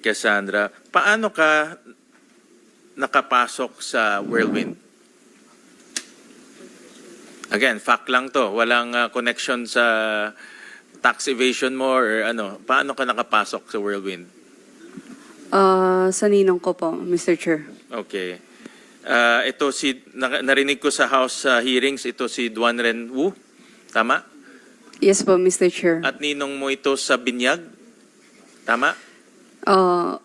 Cassandra, paano ka nakapasok sa Whirlwind? Again, fact lang to. Walang ah, connection sa tax evasion mo or ano. Paano ka nakapasok sa Whirlwind? Ah, sa ninong ko po, Mr. Chair. Okay. Ah, ito si, na- narinig ko sa House ah, hearings, ito si Duan Ren Wu. Tama? Yes po, Mr. Chair. At ninong mo ito sa Binyag? Tama? Ah,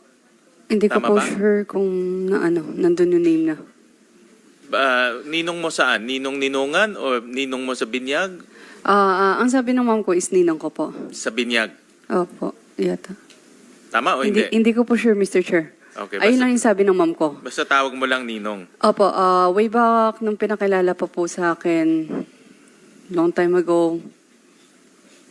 hindi ko Tama po ba? sure kung na ano, nandun yung name na. Ah, ninong mo saan? Ninong ninungan o ninong mo sa Binyag? Ah, ah, ang sabi ng mom ko is ninong ko po. Sa Binyag. Opo, yata. Tama o Hindi, hindi? hindi ko po sure, Mr. Chair. Okay, Ayun basta- lang yung sabi ng mom ko. Basta tawag mo lang ninong. Opo, ah, way back nung pinakilala pa po sa akin, long time ago.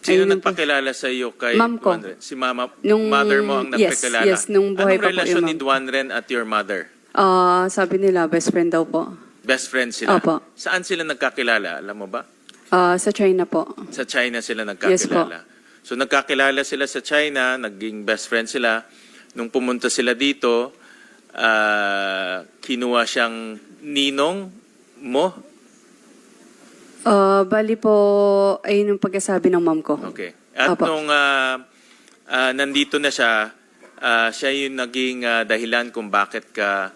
Sino Ayun nagpakilala sa iyo kay Ma'am ko. Duan Ren? Si mama, Nung- mother mo ang yes, nagpakilala? yes, nung buhay Anong pa po relasyon yung ni ma'am. Duan Ren at your mother? Ah, sabi nila, best friend daw po. Best friends sila? Opo. Saan sila nagkakilala? Alam mo ba? Ah, sa China po. Sa China sila Yes po. nagkakilala. so nagkakilala sila sa China, naging best friend sila. Nung pumunta sila dito, ah, kinuha siyang ninong mo. Ah, bali po, ayun yung pagkasabi ng mom ko. Okay. At Opo. nung ah, ah, nandito na siya, ah, siya yung naging ah, dahilan kung bakit ka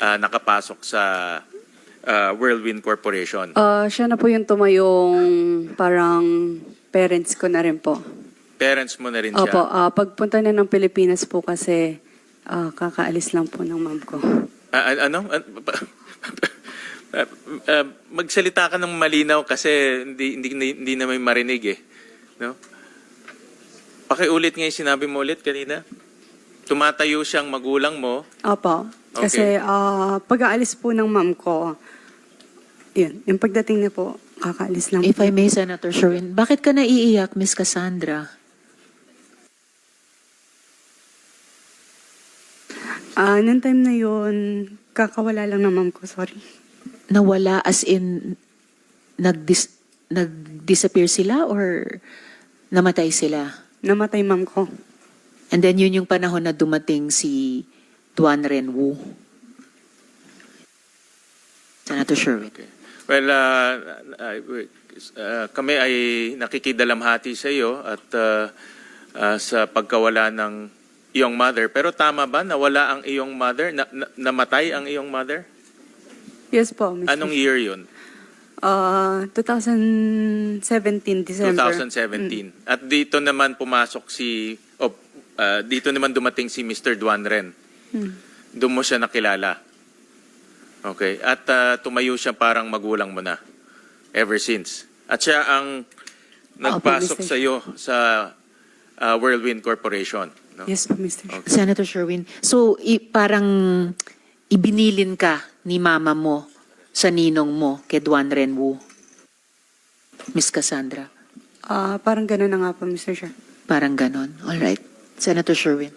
ah, nakapasok sa ah, Whirlwind Corporation. Ah, siya na po yung tumayong parang parents ko na rin po. Parents mo na rin siya. Opo, ah, pagpunta na ng Pilipinas po kasi ah, kakaalis lang po ng mom ko. Ah, an- ano? An- Ah, ah, magsalita ka ng malinaw kasi hindi hindi hindi na may marinig eh. No? Pakiulit nga yung sinabi mo ulit kanina. Tumatayo siyang magulang mo. Opo, Okay. kasi ah, pag-aalis po ng mom ko, yun, yung pagdating niya po, kakaalis lang If po. I may, Senator Sherwin, bakit ka naiiyak, Miss Cassandra? Ah, nung time na yun, kakawala lang ng mom ko, sorry. Nawala as in nag-dis- nag-disappear sila or namatay sila? Namatay mom ko. And then yun yung panahon na dumating si Tuan Ren Wu. Senator Sherwin. Okay. Well, uh, uh, uh, kami ay nakikidalamhati sa iyo at uh, uh, sa pagkawala ng iyong mother. Pero tama ba nawala ang iyong mother? Na, na- namatay ang iyong mother? Yes po, Mr. Anong year yun? Ah, 2017, December. 2017. At dito naman pumasok si, o uh, dito naman dumating si Mr. Duan Ren. Hmm. Doon mo siya nakilala. Okay. At uh, tumayo siya parang magulang mo na. Ever since. At siya ang nagpasok Mr. sa iyo sa uh, Whirlwind Corporation. No? Yes po, Mr. Okay. Senator Sherwin, so i- parang ibinilin ka ni mama mo sa ninong mo kay Duan Ren Wu. Miss Cassandra. Ah, parang gano'n na nga po, Mr. Chair. Parang ganon. All right. Senator Sherwin.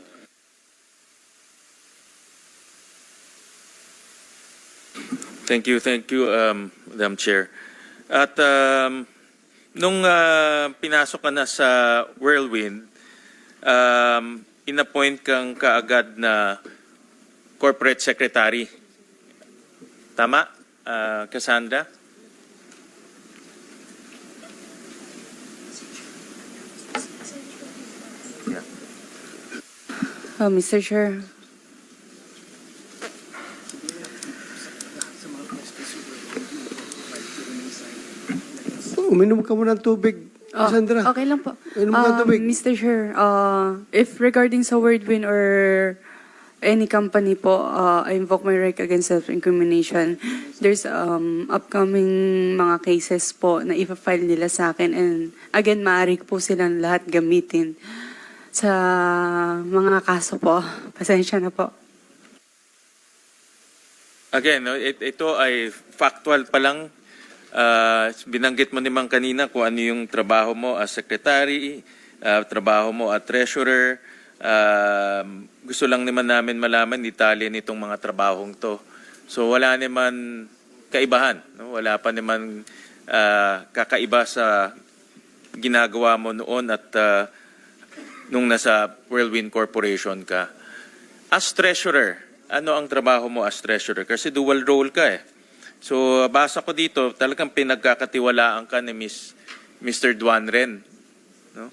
Thank you, thank you, um, Madam Chair. At um, nung uh, pinasok ka na sa Whirlwind, um, inappoint kang kaagad na corporate secretary. Tama, uh, Cassandra? Oh, Mr. Chair. Uminom ka muna ng tubig, Ah, Sandra. okay lang po. Uminom ka ng Um, tubig. Mr. Chair, uh, if regarding sa Wordwin or any company po, uh, I invoke my right against self-incrimination. There's um, upcoming mga cases po na ipa-file nila sa akin and again, maaari po silang lahat gamitin sa mga kaso po. Pasensya na po. Again, no, it- ito ay factual pa lang. Ah, binanggit mo naman kanina kung ano yung trabaho mo as secretary, ah, trabaho mo as treasurer. Ah, gusto lang naman namin malaman detalye nitong mga trabahong to. So wala naman kaibahan. No? Wala pa naman ah, kakaiba sa ginagawa mo noon at ah, nung nasa Whirlwind Corporation ka. as treasurer, ano ang trabaho mo as treasurer? Kasi dual role ka eh. So, basa ko dito, talagang pinagkakatiwalaan ka ni Miss, Mr. Duan Ren. No?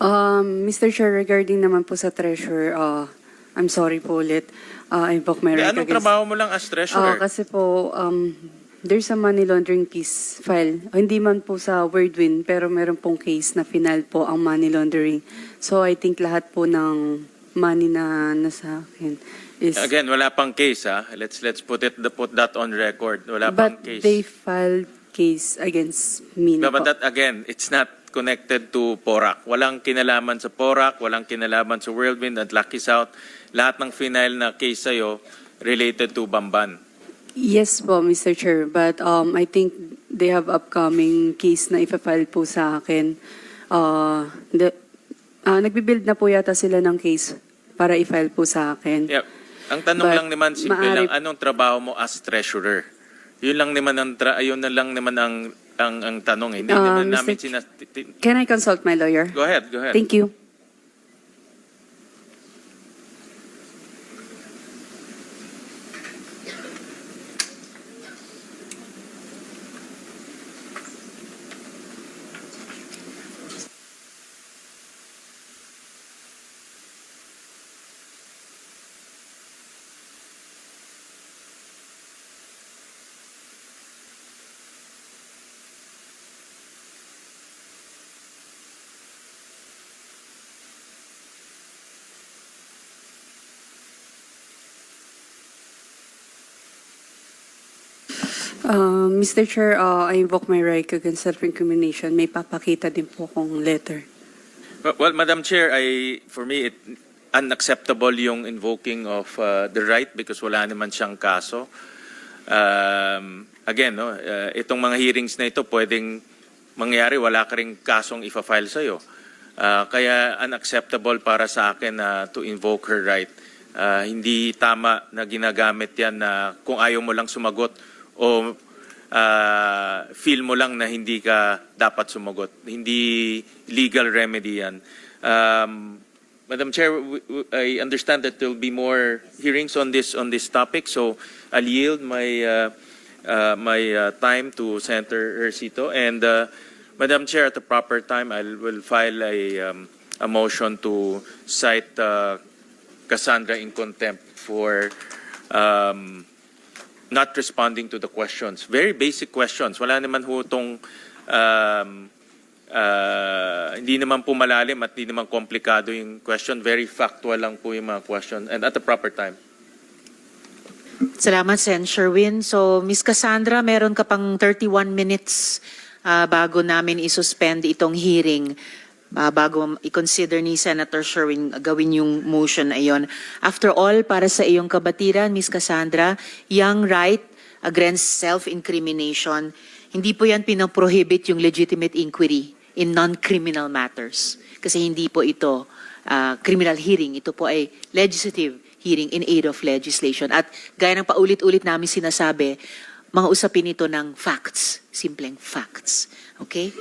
Um, Mr. Chair, regarding naman po sa treasurer, uh, I'm sorry po ulit. Uh, I invoke my right anong against- trabaho mo lang as Ah, treasurer? kasi po, um, there's a money laundering case file. Hindi man po sa Wordwin, pero meron pong case na final po ang money laundering. So I think lahat po ng money na nasa akin is... Again, wala pang case ha. Let's let's put it put that on record. Wala pang but case. they filed case against me But po. that again, it's not connected to PORAC. Walang kinalaman sa PORAC, walang kinalaman sa Whirlwind at Lucky South. Lahat ng final na case sa'yo related to Bamban. Yes po, Mr. Chair. But um, I think they have upcoming case na ipa-file po sa akin. Uh, the, ah, nagbibuild na po yata sila ng case para i-file po sa akin. Yep. Ang tanong But lang naman, simple maari- lang, anong trabaho mo as treasurer? Yun lang naman ang, tra- yun na lang naman ang, ang, ang tanong. eh. Hindi Ah, naman Mr. namin sinas... ti- ti- Can I consult my lawyer? Go ahead, go ahead. Thank you. Uh, Mr. Chair, uh, I invoke my right against self-incrimination. May papakita din po kong letter. Well, Madam Chair, I, for me, it, unacceptable yung invoking of uh, the right because wala naman siyang kaso. Um, again, no, uh, itong mga hearings na ito pwedeng mangyari, wala ka rin kasong ifa-file sa'yo. Uh, kaya unacceptable para sa akin na to invoke her right. Uh, hindi tama na ginagamit yan na kung ayaw mo lang sumagot o uh, feel mo lang na hindi ka dapat sumagot. Hindi legal remedy yan. Um, Madam Chair, I understand that there will be more hearings on this on this topic, so I'll yield my uh, uh, my uh, time to Senator Ercito. And uh, Madam Chair, at the proper time, I will file a um, a motion to cite uh, Cassandra in contempt for um, not responding to the questions. Very basic questions. Wala naman ho itong um, uh, hindi naman po malalim at hindi naman komplikado yung question. Very factual lang po yung mga question and at the proper time. Salamat, Sen. Sherwin. So, Miss Cassandra, meron ka pang 31 minutes ah, bago namin isuspend itong hearing. Ah, bago i-consider ni Senator Sherwin gawin yung motion na iyon. After all, para sa iyong kabatiran, Miss Cassandra, young right against self-incrimination, hindi po yan pinaprohibit yung legitimate inquiry in non-criminal matters. Kasi hindi po ito ah, criminal hearing. Ito po ay legislative hearing in aid of legislation. At gaya ng paulit-ulit namin sinasabi, mga usapin ito ng facts, simpleng facts. Okay?